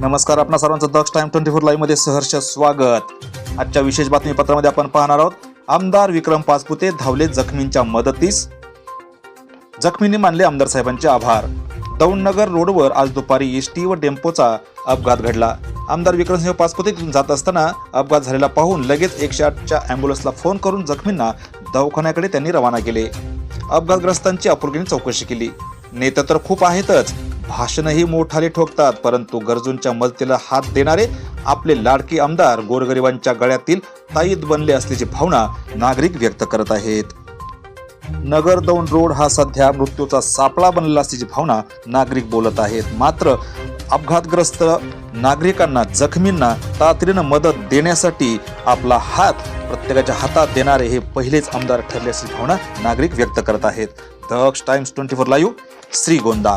नमस्कार आपणा सर्वांचं दक्ष टाइम ट्वेंटी फोर लाईव्हमध्ये सहर्ष स्वागत. आजच्या विशेष बातमीपत्रामध्ये आपण पाहणार आहोत आमदार विक्रम पाचपुते धावले जखमींच्या मदतीस. जखमींनी मानले आमदार साहेबांचे आभार. दौंडनगर रोडवर आज दुपारी एस टी व टेम्पोचा अपघात घडला. आमदार विक्रमसिंह पाचपुते तिथून जात असताना अपघात झालेला पाहून लगेच एकशे आठच्या अँब्युलन्सला फोन करून जखमींना दवाखान्याकडे त्यांनी रवाना केले. अपघातग्रस्तांची आपुलकीने चौकशी केली. नेते तर खूप आहेतच भाषणही मोठाले ठोकतात परंतु गरजूंच्या मदतीला हात देणारे आपले लाडके आमदार गोरगरिबांच्या गळ्यातील ताईद बनले असल्याची भावना नागरिक व्यक्त करत आहेत. नगर दौंड रोड हा सध्या मृत्यूचा सापळा बनलेला असल्याची भावना नागरिक बोलत आहेत. मात्र अपघातग्रस्त नागरिकांना जखमींना तातडीनं मदत देण्यासाठी आपला हात प्रत्येकाच्या हातात देणारे हे पहिलेच आमदार ठरले असल्याची भावना नागरिक व्यक्त करत आहेत. Daksh Times twenty four live Shrigonda.